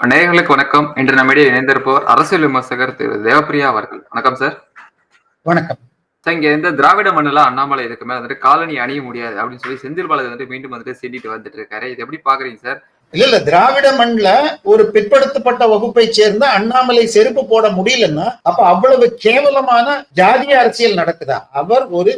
நேயர்களுக்கு வணக்கம். இன்று நம்மிடையே இணைந்திருப்பவர் அரசியல் விமர்சகர் திரு தேவப்பிரியா அவர்கள். வணக்கம் சார் வணக்கம். சார் இங்க இந்த திராவிட மண்ணுல அண்ணாமலை இதுக்கு மேல வந்துட்டு காலனி அணிய முடியாது அப்படின்னு சொல்லி செந்தில் பாலாஜி வந்துட்டு மீண்டும் வந்துட்டு சீண்டிட்டு வந்துட்டு இருக்காரு. இது எப்படி பாக்குறீங்க சார் இல்ல இல்ல. திராவிட மண்ல ஒரு பிற்படுத்தப்பட்ட வகுப்பை சேர்ந்த அண்ணாமலை செருப்பு போட முடியலன்னா அப்ப அவ்வளவு கேவலமான ஜாதிய அரசியல் நடக்குதா? அவர் ஒரு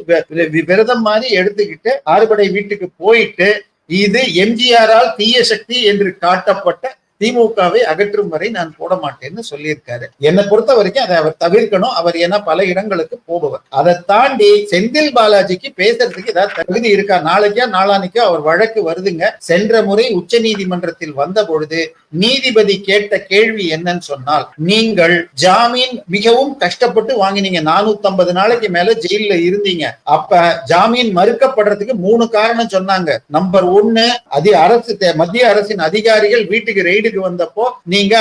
விரதம் மாதிரி எடுத்துக்கிட்டு ஆறுபடை வீட்டுக்கு போயிட்டு இது எம்ஜிஆரால் தீய சக்தி என்று காட்டப்பட்ட திமுகவை அகற்றும் வரை நான் போட மாட்டேன்னு சொல்லியிருக்காரு. என்னை பொறுத்த வரைக்கும் அதை அவர் தவிர்க்கணும். அவர் ஏன்னா பல இடங்களுக்கு போபவர். அதை தாண்டி செந்தில் பாலாஜிக்கு பேசுறதுக்கு ஏதாவது தகுதி இருக்கா? நாளைக்கா நாளானிக்கோ அவர் வழக்கு வருதுங்க. சென்ற முறை உச்ச நீதிமன்றத்தில் வந்த பொழுது நீதிபதி கேட்ட கேள்வி என்னன்னு சொன்னால் நீங்கள் ஜாமீன் மிகவும் கஷ்டப்பட்டு வாங்கினீங்க. 450 நாளைக்கு மேல ஜெயில்ல இருந்தீங்க. அப்ப ஜாமீன் மறுக்கப்படுறதுக்கு மூணு காரணம் சொன்னாங்க. நம்பர் ஒன்னு அது அரசு மத்திய அரசின் அதிகாரிகள் வீட்டுக்கு ரெய்டு வீட்டுக்கு வந்தப்போ நீங்க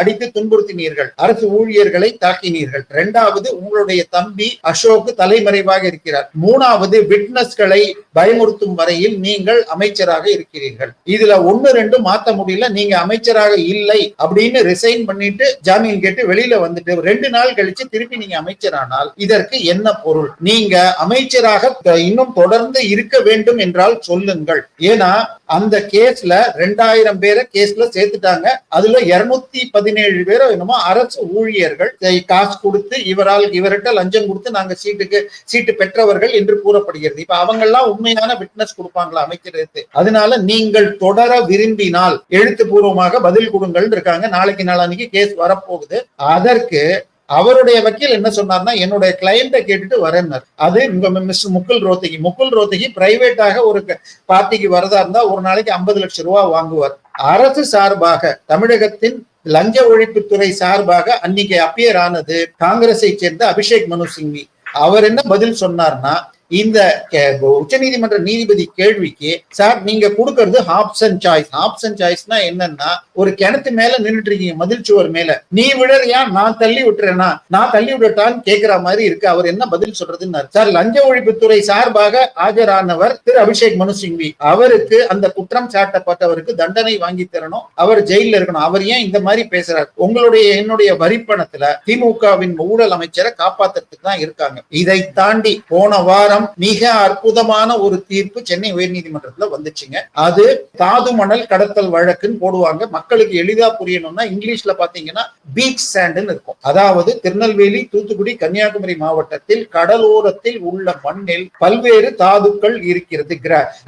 அடித்து துன்புறுத்தினீர்கள். அரசு ஊழியர்களை தாக்கினீர்கள். இரண்டாவது உங்களுடைய தம்பி அசோக் தலைமறைவாக இருக்கிறார். மூணாவது விட்னஸ்களை பயமுறுத்தும் வரையில் நீங்கள் அமைச்சராக இருக்கிறீர்கள். இதுல ஒன்னு ரெண்டு மாத்த முடியல நீங்க அமைச்சராக இல்லை அப்படின்னு ரிசைன் பண்ணிட்டு ஜாமீன் கேட்டு வெளியில வந்துட்டு ரெண்டு நாள் கழிச்சு திருப்பி நீங்க அமைச்சரானால் இதற்கு என்ன பொருள்? நீங்க அமைச்சராக இன்னும் தொடர்ந்து இருக்க வேண்டும் என்றால் சொல்லுங்கள். ஏன்னா அந்த கேஸ்ல ரெண்டாயிரம் பேரை கேஸ்ல சேர்த்துட்டாங்க. அதுல இருநூத்தி பதினேழு பேரோ என்னமோ அரசு ஊழியர்கள் காசு கொடுத்து இவரால் இவர்கிட்ட லஞ்சம் கொடுத்து நாங்க சீட்டுக்கு சீட்டு பெற்றவர்கள் என்று கூறப்படுகிறது. இப்ப அவங்க எல்லாம் உண்மையான விட்னஸ் கொடுப்பாங்களா அமைச்சரத்து? அதனால நீங்கள் தொடர விரும்பினால் எழுத்துப்பூர்வமாக பதில் கொடுங்கள் இருக்காங்க. நாளைக்கு நாளானிக்கு கேஸ் வரப்போகுது. அதற்கு அவருடைய வக்கீல் என்ன சொன்னார்னா என்னுடைய கிளையண்ட்டை கேட்டுட்டு வரேன்னார். அது உங்க மிஸ்டர் முகுல் ரோத்தகி. முகுல் ரோத்தகி பிரைவேட்டாக ஒரு பார்ட்டிக்கு வரதா இருந்தா ஒரு நாளைக்கு ஐம்பது லட்சம் ரூபாய் வாங்குவார். அரசு சார்பாக தமிழகத்தின் லஞ்ச ஒழிப்புத்துறை சார்பாக அன்னைக்கு அப்பியர் ஆனது காங்கிரஸை சேர்ந்த அபிஷேக் மனு சிங்வி. அவர் என்ன பதில் சொன்னார்னா இந்த உச்ச நீதிமன்ற நீதிபதி கேள்விக்கு சார் நீங்க கொடுக்கறது ஆப்ஷன் சாய்ஸ் ஆப்ஷன் சாய்ஸ்னா என்னன்னா ஒரு கிணத்து மேல நின்னுட்டு இருக்கீங்க மதில் சுவர் மேல. நீ விழறியா? நான் தள்ளி விட்டுறேனா? நான் தள்ளி விடட்டான்னு கேக்குற மாதிரி இருக்கு. அவர் என்ன பதில் சொல்றதுன்னு சார் லஞ்ச ஒழிப்புத்துறை சார்பாக ஆஜரானவர் திரு. அபிஷேக் மனு சிங்வி. அவருக்கு அந்த குற்றம் சாட்டப்பட்டவருக்கு தண்டனை வாங்கி தரணும். அவர் ஜெயில இருக்கணும். அவர் ஏன் இந்த மாதிரி பேசுறாரு? உங்களுடைய என்னுடைய வரிப்பணத்துல திமுகவின் ஊழல் அமைச்சரை காப்பாத்துறதுக்கு தான் இருக்காங்க. இதை தாண்டி போன வாரம் மிக அற்புதமான ஒரு தீர்ப்பு சென்னை உயர்நீதிமன்றத்துல வந்துச்சுங்க. அது தாது மணல் கடத்தல் வழக்குன்னு போடுவாங்க. மக்களுக்கு எளிதா புரியணும்னா இங்கிலீஷ்ல பாத்தீங்கன்னா பீச் சாண்ட்னு இருக்கும். அதாவது திருநெல்வேலி தூத்துக்குடி கன்னியாகுமரி மாவட்டத்தில் கடலோரத்தில் உள்ள மண்ணில் பல்வேறு தாதுக்கள் இருக்கிறது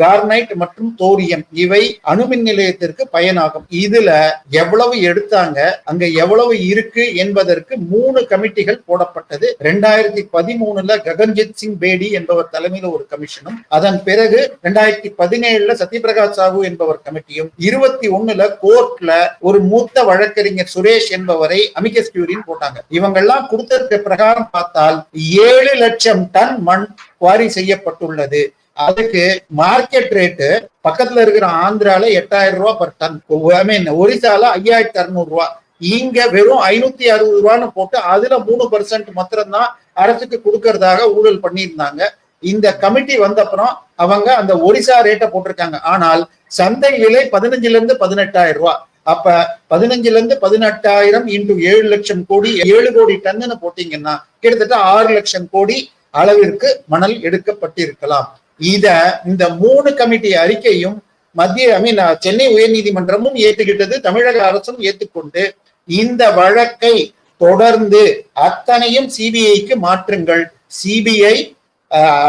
கார்னைட் மற்றும் தோரியம் இவை அணுமின் நிலையத்திற்கு பயனாகும். இதுல எவ்வளவு எடுத்தாங்க அங்க எவ்வளவு இருக்கு என்பதற்கு மூணு கமிட்டிகள் போடப்பட்டது. ரெண்டாயிரத்தி பதிமூணுல ககன்ஜித் சிங் பேடி என்பவர் தலைமையில ஒரு கமிஷனும் அதன் பிறகு ரெண்டாயிரத்தி பதினேழுல சத்யபிரகாஷ் சாஹூ என்பவர் கமிட்டியும் இருபத்தி ஒண்ணுல கோர்ட்ல ஒரு மூத்த வழக்கறிஞர் சுரேஷ் என்பவரை அமிகஸ் கியூரின் போட்டாங்க. இவங்க எல்லாம் கொடுத்திருக்க பிரகாரம் பார்த்தால் ஏழு லட்சம் டன் மண் குவாரி செய்யப்பட்டுள்ளது. அதுக்கு மார்க்கெட் ரேட்டு பக்கத்துல இருக்கிற ஆந்திரால எட்டாயிரம் ரூபாய் பர் டன். ஐ மீன் ஒரிசால ஐயாயிரத்தி அறுநூறு ரூபாய் இங்க வெறும் ஐநூத்தி அறுபது ரூபான்னு போட்டு அதுல மூணு பர்சன்ட் மாத்திரம் தான் அரசுக்கு கொடுக்கறதாக ஊழல் பண்ணியிருந்தாங்க. இந்த கமிட்டி வந்த அப்புறம் அவங்க அந்த ஒடிசா ரேட்டை போட்டிருக்காங்க. ஆனால் சந்தை விலை பதினஞ்சுல இருந்து பதினெட்டாயிரம் ரூபாய் அப்ப பதினஞ்சுல இருந்து பதினெட்டாயிரம் இன்டு ஏழு லட்சம் கோடி ஏழு கோடி டன்னு போட்டீங்கன்னா கிட்டத்தட்ட ஆறு லட்சம் கோடி அளவிற்கு மணல் எடுக்கப்பட்டிருக்கலாம். இத இந்த மூணு கமிட்டி அறிக்கையும் மத்திய ஐ மீன் சென்னை உயர்நீதிமன்றமும் ஏற்றுக்கிட்டது தமிழக அரசும் ஏற்றுக்கொண்டு இந்த வழக்கை தொடர்ந்து அத்தனையும் சிபிஐக்கு மாற்றுங்கள். சிபிஐ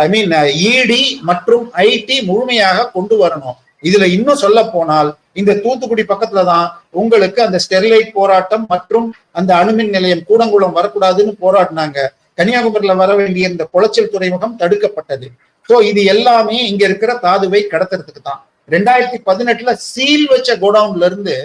ஐ மீன் இடி மற்றும் ஐடி முழுமையாக கொண்டு வரணும். இதுல இன்னும் சொல்ல போனால் இந்த தூத்துக்குடி பக்கத்துல தான் உங்களுக்கு அந்த ஸ்டெர்லைட் போராட்டம் மற்றும் அந்த அணுமின் நிலையம் கூடங்குளம் வரக்கூடாதுன்னு போராடினாங்க. கன்னியாகுமரியில வர வேண்டிய இந்த குளச்சல் துறைமுகம் தடுக்கப்பட்டது. சோ இது எல்லாமே இங்க இருக்கிற தாதுவை கடத்துறதுக்கு தான். ரெண்டாயிரத்தி பதினெட்டுல சீல் வச்ச கோடவுன்ல இருந்து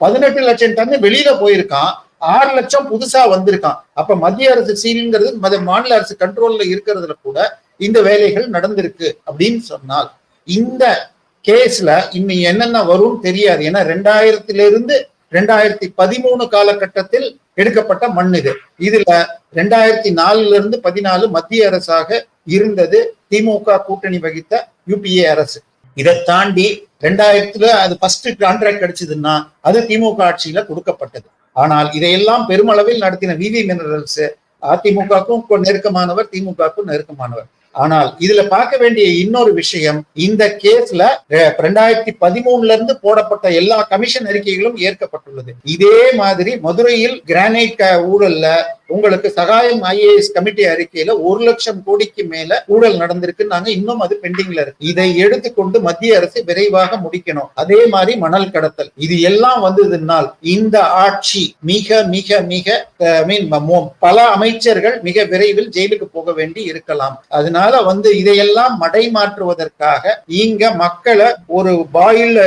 பதினெட்டு லட்சம் டன் வெளியில போயிருக்கான். ஆறு லட்சம் புதுசா வந்திருக்கான். அப்ப மத்திய அரசு சீல்ங்கிறது மத- மாநில அரசு கண்ட்ரோல்ல இருக்கிறதுல கூட இந்த வேலைகள் நடந்திருக்கு அப்படின்னு சொன்னால் இந்த கேஸ்ல இன்னும் என்னென்ன வரும்னு தெரியாது. ஏன்னா ரெண்டாயிரத்துல இருந்து ரெண்டாயிரத்தி பதிமூணு காலகட்டத்தில் எடுக்கப்பட்ட மண் இது இதுல ரெண்டாயிரத்தி நாலுல இருந்து பதினாலு மத்திய அரசாக இருந்தது திமுக கூட்டணி வகித்த யூபிஏ அரசு. இதை தாண்டி ரெண்டாயிரத்துல அது ஃபர்ஸ்ட் கான்ட்ராக்ட் கிடைச்சதுன்னா அது திமுக ஆட்சியில கொடுக்கப்பட்டது. ஆனால் இதையெல்லாம் பெருமளவில் நடத்தின விவி மினரல்ஸ் அதிமுகவுக்கும் நெருக்கமானவர் திமுகவுக்கும் நெருக்கமானவர். ஆனால் இதுல பார்க்க வேண்டிய இன்னொரு விஷயம் இந்த கேஸ்ல ரெண்டாயிரத்தி பதிமூணுல இருந்து போடப்பட்ட எல்லா கமிஷன் அறிக்கைகளும் ஏற்கப்பட்டுள்ளது. இதே மாதிரி மதுரையில் கிரானைட் ஊழல்ல உங்களுக்கு சகாயம் ஐஏஎஸ் கமிட்டி அறிக்கையில ஒரு லட்சம் கோடிக்கு மேல ஊழல் நடந்திருக்கு நாங்க இன்னும் அது பெண்டிங்ல இருக்கு. இதை எடுத்துக்கொண்டு மத்திய அரசு விரைவாக முடிக்கணும். அதே மாதிரி மணல் கடத்தல். இது எல்லாம் வந்ததுனால் இந்த ஆட்சி மிக மிக மிக மீன் பல அமைச்சர்கள் மிக விரைவில் ஜெயிலுக்கு போக வேண்டி இருக்கலாம். அதனால வந்து இதையெல்லாம் மடைமாற்றுவதற்காக இங்க மக்களை ஒரு பாயில்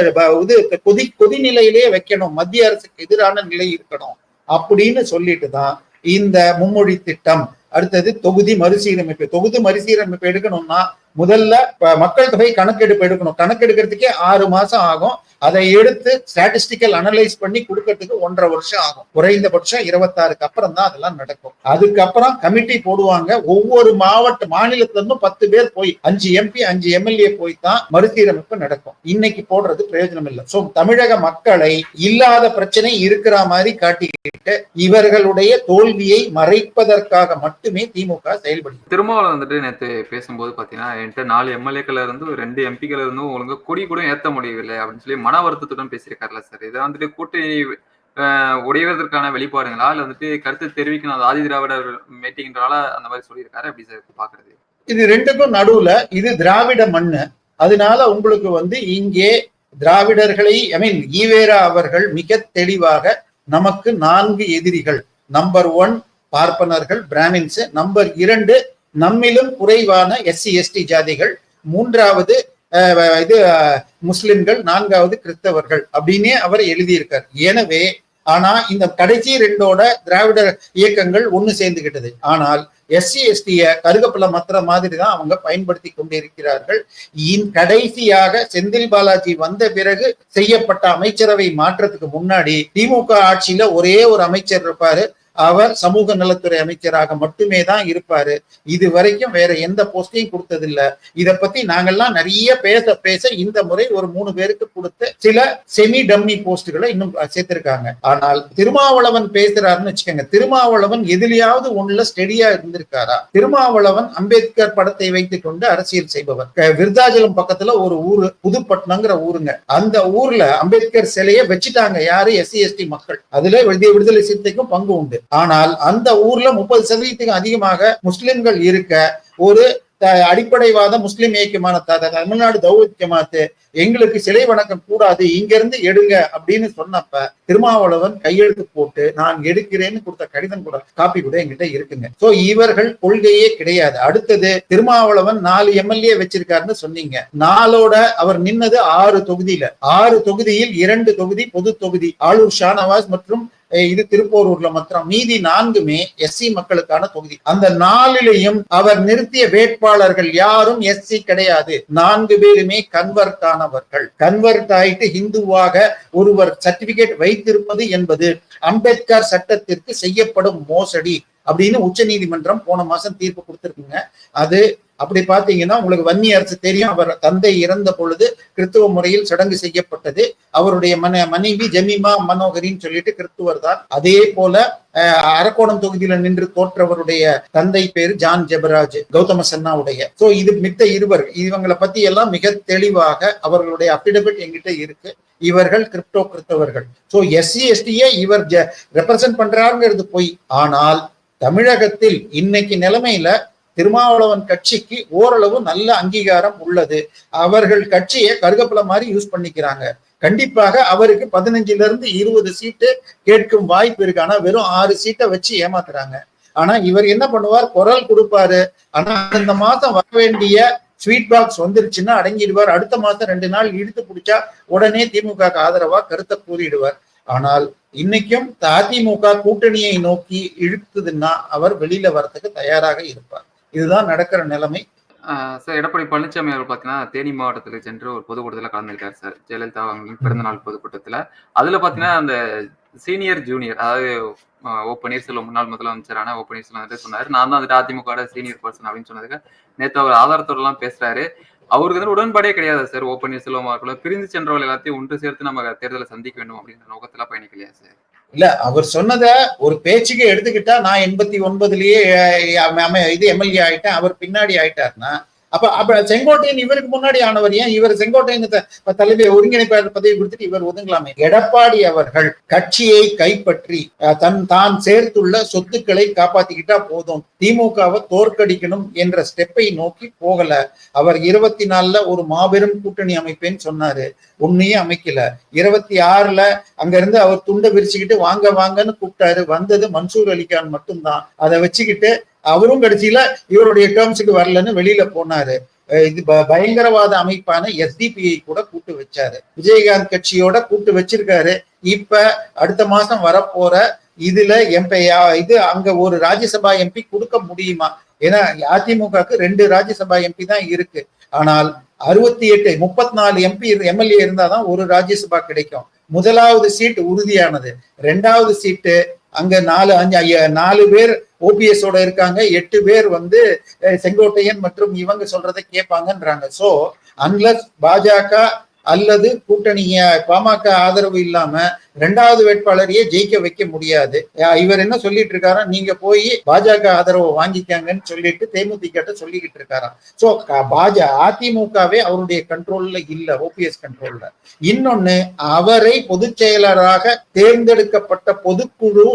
இது கொதி கொதிநிலையிலேயே வைக்கணும். மத்திய அரசுக்கு எதிரான நிலை இருக்கணும். அப்படின்னு சொல்லிட்டு தான் இந்த மும்மொழி திட்டம். அடுத்தது தொகுதி மறுசீரமைப்பு. தொகுதி மறுசீரமைப்பு எடுக்கணும்னா முதல்ல மக்கள் தொகை கணக்கெடுப்பு எடுக்கணும். கணக்கெடுக்கிறதுக்கே ஆறு மாசம் ஆகும். அதை எடுத்து ஸ்டாட்டிஸ்டிக்கல் அனலைஸ் பண்ணி கொடுக்கறதுக்கு ஒன்றரை வருஷம் ஆகும். குறைந்தபட்சம் இருபத்தாறுக்கு அப்புறம் தான் அதெல்லாம் நடக்கும். அதுக்கப்புறம் கமிட்டி போடுவாங்க. ஒவ்வொரு மாவட்ட மாநிலத்துல இருந்தும் பத்து பேர் போய் அஞ்சு எம்பி அஞ்சு எம்எல்ஏ போய் தான் மறுசீரமைப்பு நடக்கும். இன்னைக்கு போடுறது பிரயோஜனம் இல்லை சோ தமிழக மக்களை இல்லாத பிரச்சனை இருக்கிற மாதிரி காட்டிக்கிட்டு இவர்களுடைய தோல்வியை மறைப்பதற்காக மட்டுமே திமுக செயல்படுகிறது. திருமாவளம் வந்துட்டு நேற்று பேசும்போது பாத்தீங்கன்னா என்கிட்ட நாலு எம்எல்ஏக்கள் இருந்து ரெண்டு எம்பிக்கள் இருந்தும் ஒழுங்கா கொடி கூட ஏத்த முடியவில்லை அப்படின்னு சொல்லி மன வருத்தத்துடன் பேசியிருக்காருல சார்? இதை வந்துட்டு கூட்டணி ஆஹ், உடைவதற்கான வெளிப்பாடுங்களா? இல்ல வந்துட்டு கருத்து தெரிவிக்கணும் அது ஆதி திராவிடர் மீட்டிங்னால அந்த மாதிரி சொல்லியிருக்காரு? அப்படி சார் பாக்குறது இது ரெண்டுக்கும் நடுவுல இது திராவிட மண்ணு. அதனால உங்களுக்கு வந்து இங்கே திராவிடர்களை ஐ மீன் ஈவேரா அவர்கள் மிக தெளிவாக நமக்கு நான்கு எதிரிகள். நம்பர் ஒன் பார்ப்பனர்கள் பிராமின்ஸ். நம்பர் இரண்டு நம்மிலும் குறைவான எஸ்சி எஸ்டி ஜாதிகள். மூன்றாவது இது முஸ்லிம்கள் நான்காவது கிறிஸ்தவர்கள் அப்படின்னே அவர் எழுதியிருக்கார். எனவே ஆனா இந்த கடைசி ரெண்டோட திராவிட இயக்கங்கள் ஒண்ணு சேர்ந்துகிட்டது. ஆனால் எஸ்சி எஸ்டிய கருகப்பில மத்திர மாதிரி தான் அவங்க பயன்படுத்தி கொண்டிருக்கிறார்கள். இன் கடைசியாக செந்தில் பாலாஜி வந்த பிறகு செய்யப்பட்ட அமைச்சரவை மாற்றத்துக்கு முன்னாடி திமுக ஆட்சியில ஒரே ஒரு அமைச்சர் இருப்பாரு. அவர் சமூக நலத்துறை அமைச்சராக மட்டுமே தான் இருப்பாரு. இது வரைக்கும் வேற எந்த போஸ்டையும் கொடுத்ததில்ல. இதை பத்தி நாங்கெல்லாம் நிறைய பேச பேச இந்த முறை ஒரு மூணு பேருக்கு கொடுத்து சில செமி டம்மி போஸ்டுகளை இன்னும் சேர்த்திருக்காங்க. ஆனால் திருமாவளவன் பேசுறாருன்னு வச்சுக்கோங்க. திருமாவளவன் எதுலயாவது ஒண்ணுல ஸ்டெடியா இருந்திருக்காரா? திருமாவளவன் அம்பேத்கர் படத்தை வைத்துக் கொண்டு அரசியல் செய்பவர். விருதாச்சலம் பக்கத்துல ஒரு ஊரு புதுப்பட்டினங்கிற ஊருங்க. அந்த ஊர்ல அம்பேத்கர் சிலையை வச்சுட்டாங்க. யாரு? எஸ்சி எஸ்டி மக்கள். அதுல விடுதலை சிறுத்தைக்கும் பங்கு உண்டு. ஆனால் அந்த ஊர்ல முப்பது சதவீதத்துக்கு அதிகமாக முஸ்லிம்கள் இருக்க ஒரு அடிப்படைவாத முஸ்லிம் இயக்கமான தமிழ்நாடு தௌஹத் ஜமாத்து எங்களுக்கு சிலை வணக்கம் கூடாது இங்க இருந்து எடுங்க அப்படின்னு சொன்னப்ப திருமாவளவன் கையெழுத்து போட்டு நான் எடுக்கிறேன்னு கொடுத்த கடிதம் கூட காப்பி கூட எங்கிட்ட இருக்குங்க. சோ இவர்கள் கொள்கையே கிடையாது. அடுத்தது திருமாவளவன் நாலு எம்எல்ஏ வச்சிருக்காருன்னு சொன்னீங்க. நாளோட அவர் நின்னது ஆறு தொகுதியில. ஆறு தொகுதியில் இரண்டு தொகுதி பொது தொகுதி ஆளூர் ஷானவாஸ் மற்றும் இது திருப்போரூர்ல மாத்திரம். மீதி நான்குமே எஸ்சி மக்களுக்கான தொகுதி. அந்த நாளிலையும் அவர் நிறுத்திய வேட்பாளர்கள் யாரும் எஸ்சி கிடையாது. நான்கு பேருமே கன்வெர்ட் ஆனவர்கள். கன்வெர்ட் ஆயிட்டு ஹிந்துவாக ஒருவர் சர்டிபிகேட் வைத்திருப்பது என்பது அம்பேத்கர் சட்டத்திற்கு செய்யப்படும் மோசடி அப்படின்னு உச்சநீதிமன்றம் போன மாசம் தீர்ப்பு கொடுத்திருக்குங்க. அது அப்படி பாத்தீங்கன்னா உங்களுக்கு வன்னி அரசு தெரியும். அவர் தந்தை இறந்த பொழுது கிறிஸ்துவ முறையில் சடங்கு செய்யப்பட்டது. அவருடைய மன மனைவி ஜெமிமா மனோகரின்னு சொல்லிட்டு கிறிஸ்துவர் தான். அதே போல அரக்கோணம் தொகுதியில நின்று தோற்றவருடைய தந்தை பேரு ஜான் ஜெபராஜ் கௌதம சன்னாவுடைய. சோ இது மித்த இருவர். இவங்களை பத்தி எல்லாம் மிக தெளிவாக அவர்களுடைய அபிடபிட் எங்கிட்ட இருக்கு. இவர்கள் கிரிப்டோ கிறிஸ்தவர்கள் சோ எஸ்சி எஸ்டியே இவர் ரெப்ரசன்ட் பண்றாருங்கிறது பொய். ஆனால் தமிழகத்தில் இன்னைக்கு நிலைமையில திருமாவளவன் கட்சிக்கு ஓரளவு நல்ல அங்கீகாரம் உள்ளது. அவர்கள் கட்சியை கருகப்பல மாதிரி யூஸ் பண்ணிக்கிறாங்க. கண்டிப்பாக அவருக்கு பதினஞ்சுல இருந்து இருபது சீட்டு கேட்கும் வாய்ப்பு இருக்கு. ஆனா வெறும் ஆறு சீட்டை வச்சு ஏமாத்துறாங்க. ஆனா இவர் என்ன பண்ணுவார்? குரல் கொடுப்பாரு. ஆனா அந்த மாசம் வர வேண்டிய ஸ்வீட் பாக்ஸ் வந்துருச்சுன்னா அடங்கிடுவார். அடுத்த மாசம் ரெண்டு நாள் இழுத்து பிடிச்சா உடனே திமுக ஆதரவா கருத்தை கூறிடுவார். ஆனால் இன்னைக்கும் அதிமுக கூட்டணியை நோக்கி இழுத்துதுன்னா அவர் வெளியில வரத்துக்கு தயாராக இருப்பார். இதுதான் நடக்கிற நிலைமை. சார் எடப்பாடி பழனிசாமி அவர் பாத்தீங்கன்னா தேனி மாவட்டத்துக்கு சென்று ஒரு பொதுக்கூட்டத்துல கலந்துக்கிட்டார் சார். ஜெயலலிதா அவர்களின் பிறந்தநாள் பொதுக்கூட்டத்தில். அதுல பாத்தீங்கன்னா அந்த சீனியர் ஜூனியர் அதாவது ஓ பன்னீர்செல்வம் முன்னாள் முதலமைச்சரான ஓ பன்னீர்செல்வம் வந்துட்டு சொன்னாரு. நான் தான் வந்துட்டு அதிமுக சீனியர் பர்சன் அப்படின்னு சொன்னதுக்கு நேத்து அவர் ஆதாரத்தோடலாம் பேசுறாரு. அவருக்கு வந்து உடன்பாடே கிடையாது சார் ஓ பன்னீர்செல்வம் அவர்களை பிரிந்து சென்றவர்கள் எல்லாத்தையும் ஒன்று சேர்த்து நம்ம தேர்தலை சந்திக்க வேண்டும் அப்படின்ற நோக்கத்துல பயணிக்கலையா சார்? இல்ல அவர் சொன்னத ஒரு பேச்சுக்கு எடுத்துக்கிட்டா நான் எண்பத்தி ஒன்பதுலயே இது எம்எல்ஏ ஆயிட்டேன். அவர் பின்னாடி ஆயிட்டாருன்னா அப்ப அப்ப செங்கோட்டையன் இவருக்கு முன்னாடி ஆனவர் ஏன்? இவர் செங்கோட்டையன் தலைமை ஒருங்கிணைப்பாளர் பதவி கொடுத்துட்டு இவர் ஒதுங்கலாமே. எடப்பாடி அவர்கள் கட்சியை கைப்பற்றி தன் தான் சேர்த்துள்ள சொத்துக்களை காப்பாத்திக்கிட்டா போதும். திமுகவை தோற்கடிக்கணும் என்ற ஸ்டெப்பை நோக்கி போகல. அவர் இருபத்தி நாலுல ஒரு மாபெரும் கூட்டணி அமைப்பேன்னு சொன்னாரு. ஒன்னையும் அமைக்கல. இருபத்தி ஆறுல அங்க இருந்து அவர் துண்டை விரிச்சுக்கிட்டு வாங்க வாங்கன்னு கூப்பிட்டாரு. வந்தது மன்சூர் அலிகான் மட்டும்தான். அதை வச்சுக்கிட்டு அவரும் கடைசியில இவருடைய டேர்ம்ஸுக்கு வரலன்னு வெளியில போனாரு. இது ப- பயங்கரவாத அமைப்பான எஸ்டிபிஐ கூட கூட்டு வச்சாரு. விஜயகாந்த் கட்சியோட கூட்டு வச்சிருக்காரு. இப்ப அடுத்த மாசம் வரப்போற இதுல எம்பி இது அங்க ஒரு ராஜ்யசபா எம்பி கொடுக்க முடியுமா? ஏன்னா அதிமுகவுக்கு ரெண்டு ராஜ்யசபா எம்பி தான் இருக்கு. ஆனால் அறுபத்தி எட்டு முப்பத்தி நாலு எம்பி எம்எல்ஏ இருந்தாதான் ஒரு ராஜ்யசபா கிடைக்கும். முதலாவது சீட் உறுதியானது. ரெண்டாவது சீட்டு அங்க நாலு அஞ்சு நாலு பேர் ஓபிஎஸோட இருக்காங்க. எட்டு பேர் வந்து செங்கோட்டையன் மற்றும் இவங்க சொல்றதை கேட்பாங்கன்றாங்க. சோ அன்லஸ் பாஜக அல்லது கூட்டணிய பாமக ஆதரவு இல்லாம ரெண்டாவது வேட்பாளரையே ஜெயிக்க வைக்க முடியாது. இவர் என்ன சொல்லிட்டு இருக்காரா? நீங்க போய் பாஜக ஆதரவை வாங்கிக்காங்கன்னு சொல்லிட்டு தேமுதிக சொல்லிக்கிட்டு இருக்காராம் சோ பாஜ அதிமுகவே அவருடைய கண்ட்ரோல்ல இல்ல ஓபிஎஸ் கண்ட்ரோல்ல இன்னொன்னு அவரை பொதுச் செயலராக தேர்ந்தெடுக்கப்பட்ட பொதுக்குழு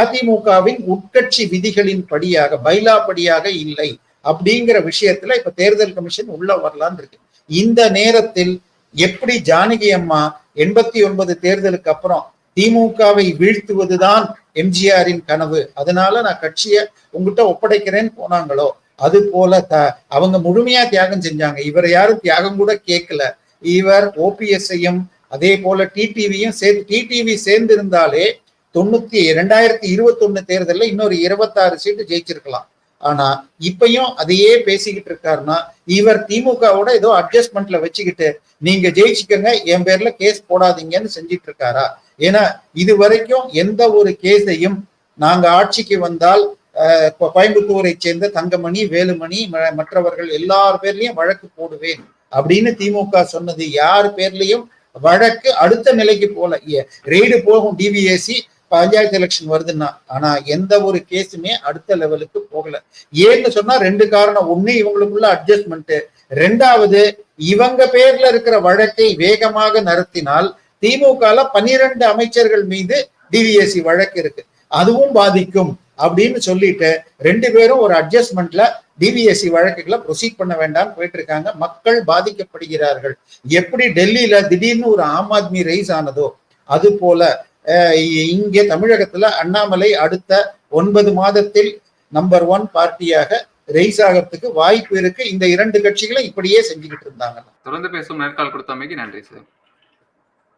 அதிமுகவின் உட்கட்சி விதிகளின் படியாக பைலா படியாக இல்லை. அப்படிங்கிற விஷயத்துல இப்ப தேர்தல் கமிஷன் உள்ள வரலான்னு இருக்கு. இந்த நேரத்தில் எப்படி ஜானகி அம்மா எண்பத்தி ஒன்பது தேர்தலுக்கு அப்புறம் திமுகவை வீழ்த்துவதுதான் எம்ஜிஆரின் கனவு? அதனால நான் கட்சியை உங்ககிட்ட ஒப்படைக்கிறேன்னு போனாங்களோ? அது போல த அவங்க முழுமையா தியாகம் செஞ்சாங்க. இவர் யாரும் தியாகம் கூட கேட்கல. இவர் ஓபிஎஸ்ஐயும் அதே போல டிடிவியும் சேர்ந்து டிடிவி சேர்ந்திருந்தாலே தொண்ணூத்தி ரெண்டாயிரத்தி இருபத்தி ஒண்ணு தேர்தலில் இன்னொரு இருபத்தாறு சீட்டு ஜெயிச்சிருக்கலாம். ஆனா இப்பயும் அதையே பேசிக்கிட்டு இருக்காருன்னா இவர் திமுகவோட ஏதோ அட்ஜஸ்ட்மெண்ட்ல வச்சுக்கிட்டு நீங்க ஜெயிச்சுக்கங்க என் பேர்ல கேஸ் போடாதீங்கன்னு செஞ்சிட்டு இருக்காரா? ஏன்னா இது வரைக்கும் எந்த ஒரு கேஸையும் நாங்க ஆட்சிக்கு வந்தால் கோயம்புத்தூரை சேர்ந்த தங்கமணி வேலுமணி ம- மற்றவர்கள் எல்லார் பேர்லயும் வழக்கு போடுவேன் அப்படின்னு திமுக சொன்னது யார் பேர்லயும் வழக்கு அடுத்த நிலைக்கு போல. ரெய்டு போகும் டிவிஎஸ்சி பஞ்சாயத்து எலெக்ஷன் வருதுன்னா ஆனா எந்த ஒரு கேஸுமே அடுத்த லெவலுக்கு போகல. ஏன்னு சொன்னா ரெண்டு காரணம். ஒண்ணு இவங்களுக்குள்ள அட்ஜஸ்ட்மெண்ட் ரெண்டாவது இவங்க பேர்ல இருக்கிற வழக்கை வேகமாக நடத்தினால் திமுகல பன்னிரண்டு அமைச்சர்கள் மீது டிவிஎஸ்சி வழக்கு இருக்கு. அதுவும் பாதிக்கும் அப்படின்னு சொல்லிட்டு ரெண்டு பேரும் ஒரு அட்ஜஸ்ட்மெண்ட்ல டிவிஎஸ்சி வழக்குகளை ப்ரொசீட் பண்ண வேண்டாம் போயிட்டு இருக்காங்க. மக்கள் பாதிக்கப்படுகிறார்கள். எப்படி டெல்லியில திடீர்னு ஒரு ஆம் ஆத்மி ரைஸ் ஆனதோ அது போல இங்கே தமிழகத்துல அண்ணாமலை அடுத்த ஒன்பது மாதத்தில் நம்பர் ஒன் பார்ட்டியாக ரைஸ் ஆகிறதுக்கு வாய்ப்பு இருக்கு. இந்த இரண்டு கட்சிகளும் இப்படியே செஞ்சுக்கிட்டு இருந்தாங்க. தொடர்ந்து பேசும் நேர்கால் கொடுத்தமைக்கு நன்றி சார்.